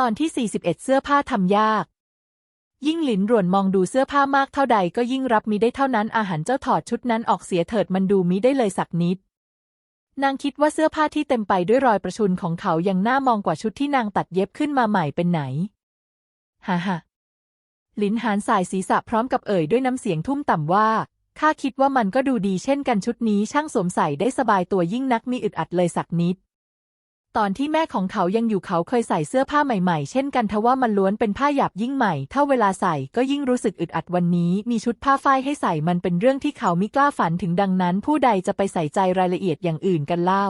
ตอนที่ 41 เสื้อผ้าทำยาก ยิ่งหลินรวนมองดูเสื้อผ้ามากเท่าใดก็ยิ่งรับมิได้เท่านั้นอาหารเจ้าถอดชุดนั้นออกเสียเถิดมันดูมิได้เลยสักนิด นางคิดว่าเสื้อผ้าที่เต็มไปด้วยรอยประชุนของเขายังน่ามองกว่าชุดที่นางตัดเย็บขึ้นมาใหม่เป็นไหนฮ่าฮ่าหลินหานสายศีรษะพร้อมกับเอ่ยด้วยน้ำเสียงทุ่มต่ำว่าข้าคิดว่ามันก็ดูดีเช่นกันชุดนี้ช่างสวมใส่ได้สบายตัวยิ่งนักมีอึดอัดเลยสักนิด ตอนที่แม่ของเขายังอยู่เขาเคยใส่เสื้อผ้าใหม่ๆ เช่นกันทว่ามันล้วนเป็นผ้าหยาบยิ่งใหม่ ถ้าเวลาใส่ก็ยิ่งรู้สึกอึดอัดวันนี้ มีชุดผ้าฝ้ายให้ใส่มันเป็นเรื่องที่เขาไม่กล้าฝันถึงดังนั้น ผู้ใดจะไปใส่ใจรายละเอียดอย่างอื่นกันเล่า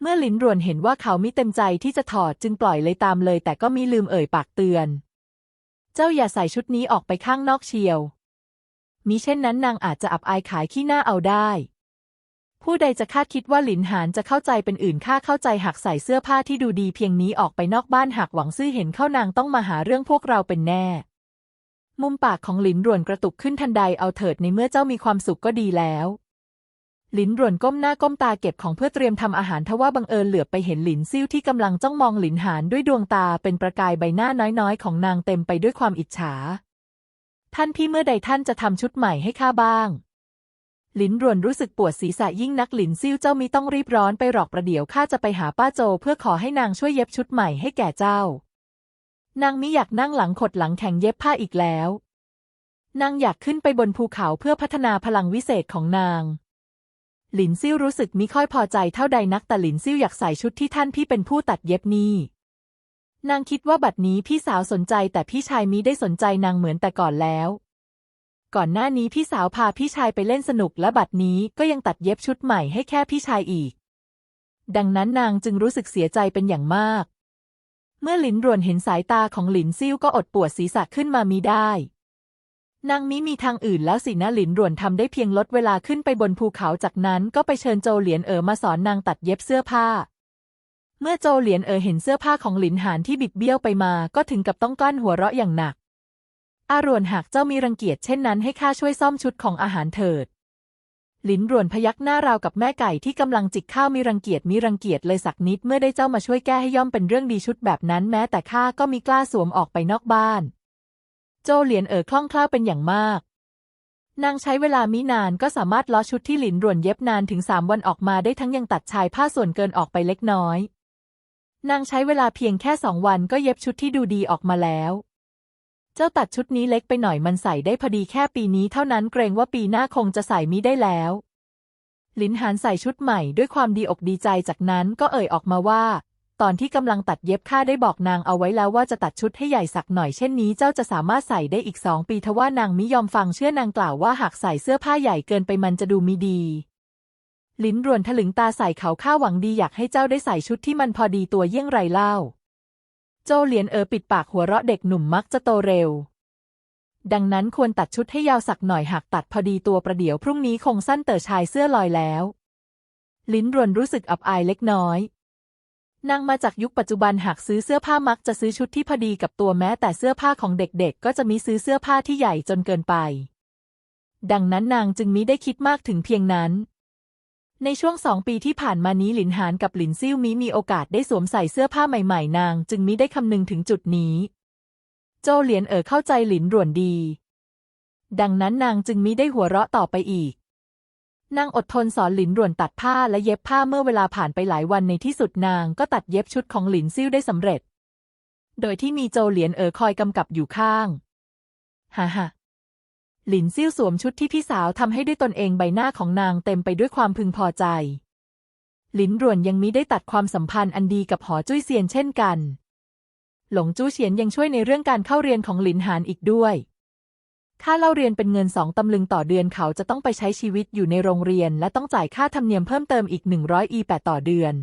เมื่อลินรวนเห็นว่าเขามิเต็มใจที่จะถอดจึงปล่อยเลยตามเลย แต่ก็มีลืมเอ่ยปากเตือน เจ้าอย่าใส่ชุดนี้ออกไปข้างนอกเชียวมิเช่นนั้นนางอาจจะอับอายขายขี้หน้าเอาได้ ผู้ใดจะคาดคิดว่าหลินหานจะเข้าใจเป็นอื่นค่าเข้าใจหากใส่เสื้อผ้าที่ดูดีเพียงนี้ออกไปนอกบ้านหากหวังซื่อเห็นเข้านางต้องมาหาเรื่องพวกเราเป็นแน่ มุมปากของหลินรวนกระตุกขึ้นทันใดเอาเถิดในเมื่อเจ้ามีความสุขก็ดีแล้วหลินรวนก้มหน้าก้มตาเก็บของเพื่อเตรียมทำอาหารทว่าบังเอิญเหลือบไปเห็นหลินซิ่วที่กำลังจ้องมองหลินหานด้วยดวงตาเป็นประกายใบหน้าน้อยๆ ของนางเต็มไปด้วยความอิจฉา ท่านพี่เมื่อใดท่านจะทำชุดใหม่ให้ข้าบ้าง หลินรวนรู้สึกปวดศีรษะยิ่งนักหลินซิ่วเจ้ามีต้องรีบร้อนไปหรอกประเดี๋ยวข้าจะไปหาป้าโจเพื่อขอให้นางช่วยเย็บชุดใหม่ให้แก่เจ้า นางมิอยากนั่งหลังขดหลังแข่งเย็บผ้าอีกแล้ว นางอยากขึ้นไปบนภูเขาเพื่อพัฒนาพลังวิเศษของนาง หลินซิ่วรู้สึกมิค่อยพอใจเท่าใดนักแต่หลินซิ่วอยากใส่ชุดที่ท่านพี่เป็นผู้ตัดเย็บนี่นางคิดว่าบัดนี้พี่สาวสนใจแต่พี่ชายมิได้สนใจนางเหมือนแต่ก่อนแล้ว ก่อนหน้านี้พี่สาวพาพี่ชายไปเล่นสนุกและบัดนี้ก็ยังตัดเย็บชุดใหม่ให้แค่พี่ชายอีก ดังนั้นนางจึงรู้สึกเสียใจเป็นอย่างมาก เมื่อหลินรวนเห็นสายตาของหลินซิ่วก็อดปวดศีรษะขึ้นมามีได้ นางมิมีทางอื่นแล้วสินะหลินรวนทำได้เพียงลดเวลาขึ้นไปบนภูเขาจากนั้นก็ไปเชิญโจเหลียนเอ๋อมาสอนนางตัดเย็บเสื้อผ้าเมื่อโจเหลียนเอ๋อเห็นเสื้อผ้าของหลินหานที่บิดเบี้ยวไปมา ก็ถึงกับต้องกลั้นหัวเราะอย่างหนัก อารวนหากเจ้ามีรังเกียจเช่นนั้นให้ข้าช่วยซ่อมชุดของอาหารเถิดหลินรวนพยักหน้าราวกับแม่ไก่ที่กำลังจิกข้าวมีรังเกียจมีรังเกียจเลยสักนิดเมื่อได้เจ้ามาช่วยแก้ให้ย่อมเป็นเรื่องดีชุดแบบนั้นแม้แต่ข้าก็มีกล้าสวมออกไปนอกบ้าน โจเหลียนเอ๋อคล่องแคล่วเป็นอย่างมากนางใช้เวลามินานก็สามารถล้อชุดที่หลินรวนเย็บนานถึงสามวันออกมาได้ทั้งยังตัดชายผ้าส่วนเกินออกไปเล็กน้อย นางใช้เวลาเพียงแค่สองวันก็เย็บชุดที่ดูดีออกมาแล้ว เจ้าตัดชุดนี้เล็กไปหน่อยมันใส่ได้พอดีแค่ปีนี้เท่านั้นเกรงว่าปีหน้าคงจะใส่มิได้แล้ว ลินหานใส่ชุดใหม่ด้วยความดีอกดีใจจากนั้นก็เอ่ยออกมาว่า ตอนที่กำลังตัดเย็บข้าได้บอกนางเอาไว้แล้วว่าจะตัดชุดให้ใหญ่สักหน่อยเช่นนี้เจ้าจะสามารถใส่ได้อีกสองปีทว่านางมิยอมฟังเชื่อนางกล่าวว่าหากใส่เสื้อผ้าใหญ่เกินไปมันจะดูมิดีลิ้นรวนถลึงตาใส่เขาข้าหวังดีอยากให้เจ้าได้ใส่ชุดที่มันพอดีตัวเยี่ยงไรเล่า โจเหลียนเอ๋อปิดปากหัวเราะเด็กหนุ่มมักจะโตเร็ว ดังนั้นควรตัดชุดให้ยาวสักหน่อยหากตัดพอดีตัวประเดี๋ยวพรุ่งนี้คงสั้นเต๋อชายเสื้อลอยแล้ว ลิ้นรวนรู้สึกอับอายเล็กน้อยนางมาจากยุคปัจจุบันหากซื้อเสื้อผ้ามักจะซื้อชุดที่พอดีกับตัวแม้แต่เสื้อผ้าของเด็กๆ ก็จะมีซื้อเสื้อผ้าที่ใหญ่จนเกินไป ดังนั้นนางจึงมิได้คิดมากถึงเพียงนั้น ในช่วงสองปีที่ผ่านมานี้หลินหานกับหลินซิ่วมีมีโอกาสได้สวมใส่เสื้อผ้าใหม่ๆ นาง จึงมิได้คำนึงถึงจุดนี้ โจเหลียนเอ๋อเข้าใจหลินร่วนดี ดังนั้นนางจึงมิได้หัวเราะต่อไปอีก นางอดทนสอนหลินร่วนตัดผ้าและเย็บผ้าเมื่อเวลาผ่านไปหลายวันในที่สุดนางก็ตัดเย็บชุดของหลินซิ่วได้สำเร็จ โดยที่มีโจเหลียนเอ๋อคอยกำกับอยู่ข้าง ฮ่าฮ่า หลินซิ่วสวมชุดที่พี่สาวทำให้ด้วยตนเองใบหน้าของนางเต็มไปด้วยความพึงพอใจ หลินรวนยังมิได้ตัดความสัมพันธ์อันดีกับหอจุ้ยเซียนเช่นกัน หลงจู้เฉียนยังช่วยในเรื่องการเข้าเรียนของหลินหานอีกด้วย ค่าเล่าเรียนเป็นเงินสองตำลึงต่อเดือนเขาจะต้องไปใช้ชีวิตอยู่ในโรงเรียน และต้องจ่ายค่าธรรมเนียมเพิ่มเติมอีกหนึ่งร้อยอีแปดต่อเดือน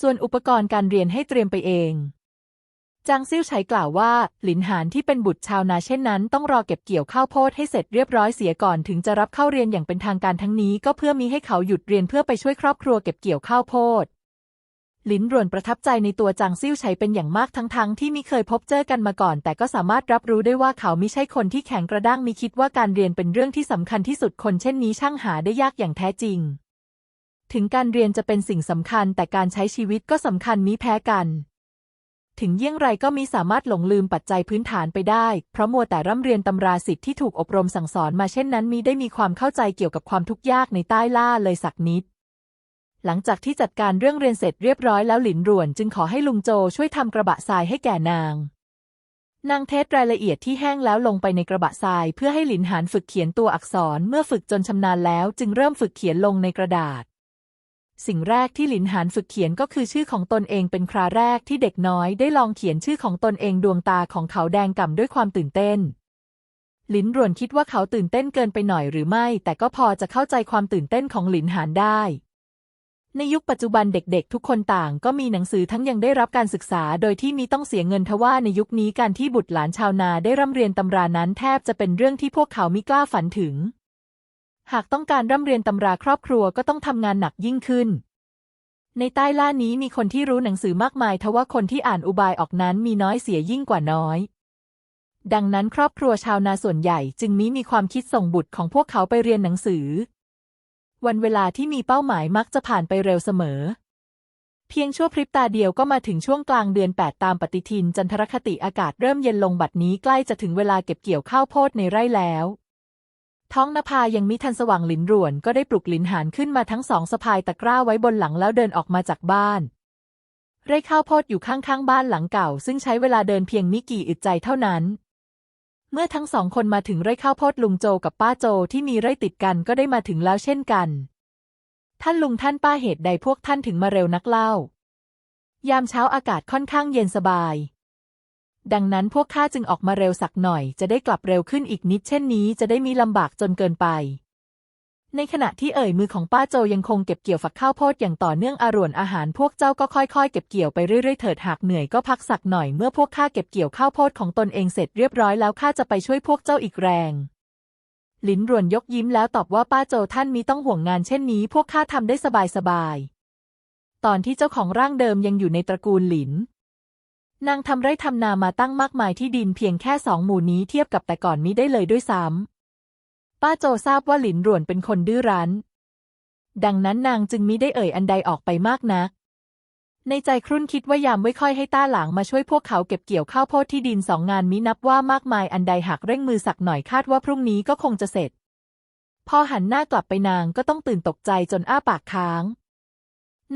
ส่วนอุปกรณ์การเรียนให้เตรียมไปเอง จางซิ่วไฉกล่าวว่า หลินหานที่เป็นบุตรชาวนาเช่นนั้น ต้องรอเก็บเกี่ยวข้าวโพดให้เสร็จเรียบร้อยเสียก่อนถึงจะรับเข้าเรียนอย่างเป็นทางการทั้งนี้ ก็เพื่อมีให้เขาหยุดเรียนเพื่อไปช่วยครอบครัวเก็บเกี่ยวข้าวโพดหลินรวนประทับใจในตัวจางซิ่วไฉเป็นอย่างมากทั้งๆทที่มิเคยพบเจอกันมาก่อน แต่ก็สามารถรับรู้ได้ว่าเขาไม่ใช่คนที่แข็งกระด้างมีคิดว่าการเรียนเป็นเรื่องที่สำคัญที่สุดคนเช่นนี้ช่างหาได้ยากอย่างแท้จริง ถึงการเรียนจะเป็นสิ่งสำคัญ แต่การใช้ชีวิตก็สำคัญมิแพ้กัน ถึงเยี่ยงไรก็มิสามารถหลงลืมปัจจัยพื้นฐานไปได้ เพราะมัวแต่ร่ำเรียนตำราสิทธิ์ที่ถูกอบรมสั่งสอนมาเช่นนั้นมิได้มีความเข้าใจเกี่ยวกับความทุกข์ยากในใต้ล่าเลยสักนิด หลังจากที่จัดการเรื่องเรียนเสร็จเรียบร้อยแล้วหลินหรวน จึงขอให้ลุงโจช่วยทำกระบะทรายให้แก่นาง นางเทสรายละเอียดที่แห้งแล้วลงไปในกระบะทราย เพื่อให้หลินหานฝึกเขียนตัวอักษรเมื่อฝึกจนชำนาญแล้ว จึงเริ่มฝึกเขียนลงในกระดาษ สิ่งแรกที่หลินหานฝึกเขียนก็คือชื่อของตนเองเป็นคราแรกที่เด็กน้อยได้ลองเขียนชื่อของตนเองดวงตาของเขาแดงก่ำด้วยความตื่นเต้น หลินรวนคิดว่าเขาตื่นเต้นเกินไปหน่อยหรือไม่ แต่ก็พอจะเข้าใจความตื่นเต้นของหลินหานได้ ในยุคปัจจุบันเด็กๆ ทุกคนต่างก็มีหนังสือทั้งยังได้รับการศึกษา โดยที่มีต้องเสียเงินทว่าในยุคนี้การที่บุตรหลานชาวนาได้ร่ำเรียนตำรานั้นแทบจะเป็นเรื่องที่พวกเขามิกล้าฝันถึง หากต้องการร่ำเรียนตำราครอบครัวก็ต้องทำงานหนักยิ่งขึ้น ในใต้ล่านี้มีคนที่รู้หนังสือมากมายทว่าคนที่อ่านอุบายออกนั้นมีน้อยเสียยิ่งกว่าน้อย ดังนั้นครอบครัวชาวนาส่วนใหญ่จึงมิมีความคิดส่งบุตรของพวกเขาไปเรียนหนังสือ วันเวลาที่มีเป้าหมายมักจะผ่านไปเร็วเสมอ เพียงชั่วพริบตาเดียวก็มาถึงช่วงกลางเดือน 8 ตามปฏิทินจันทรคติอากาศเริ่มเย็นลงบัดนี้ใกล้จะถึงเวลาเก็บเกี่ยวข้าวโพดในไร่แล้ว ท้องนภายังมิทันสว่างหลินหรวนก็ได้ปลุกหลินหานขึ้นมาทั้งสองสะพายตะกร้าไว้บนหลังแล้วเดินออกมาจากบ้าน ไร่ข้าวโพดอยู่ข้างๆบ้านหลังเก่า ซึ่งใช้เวลาเดินเพียงไมิกี่อึดใจเท่านั้น เมื่อทั้งสองคนมาถึงไร่ข้าวโพดลุงโจกับป้าโจที่มีไร่ติดกันก็ได้มาถึงแล้วเช่นกัน ท่านลุงท่านป้าเหตุใดพวกท่านถึงมาเร็วนักเล่า ยามเช้าอากาศค่อนข้างเย็นสบาย ดังนั้นพวกข้าจึงออกมาเร็วสักหน่อย จะได้กลับเร็วขึ้นอีกนิดเช่นนี้จะได้มีลำบากจนเกินไป ในขณะที่เอ่ยมือของป้าโจยังคงเก็บเกี่ยวฝักข้าวโพดอย่างต่อเนื่องอร่วนอาหารพวกเจ้าก็ค่อยๆ เก็บเกี่ยวไปเรื่อยๆเถิดหากเหนื่อยก็พักสักหน่อยเมื่อพวกข้าเก็บเกี่ยวข้าวโพดของตนเองเสร็จเรียบร้อยแล้วข้าจะไปช่วยพวกเจ้าอีกแรงหลินรวนยกยิ้มแล้วตอบว่าป้าโจท่านมีต้องห่วงงานเช่นนี้ พวกข้าทำได้สบายๆตอนที่เจ้าของร่างเดิมยังอยู่ในตระกูลหลิน นางทำไร่ทำนามาตั้งมากมายที่ดินเพียงแค่สองหมู่นี้เทียบกับแต่ก่อนมิได้เลยด้วยซ้ำป้าโจทราบว่าหลินร่วนเป็นคนดื้อรั้น ดังนั้นนางจึงมิได้เอ่ยอันใดออกไปมากนัก ในใจครุ่นคิดว่ายามไว้ค่อยให้ต้าหลางมาช่วยพวกเขาเก็บเกี่ยวข้าวโพดที่ดินสองงานมินับว่ามากมายอันใดหากเร่งมือสักหน่อยคาดว่าพรุ่งนี้ก็คงจะเสร็จ พอหันหน้ากลับไปนางก็ต้องตื่นตกใจจนอ้าปากค้าง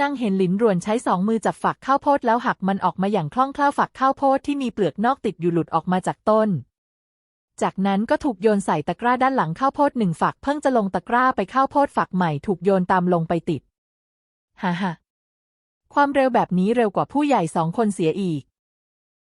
นางเห็นหลินรวนใช้สองมือจับฝักข้าวโพดแล้วหักมันออกมาอย่างคล่องแคล่วฝักข้าวโพดที่มีเปลือกนอกติดอยู่หลุดออกมาจากต้น จากนั้นก็ถูกโยนใส่ตะกร้าด้านหลังข้าวโพดหนึ่งฝักเพิ่งจะลงตะกร้าไปข้าวโพดฝักใหม่ถูกโยนตามลงไปติด ฮ่าฮ่าความเร็วแบบนี้เร็วกว่าผู้ใหญ่สองคนเสียอีก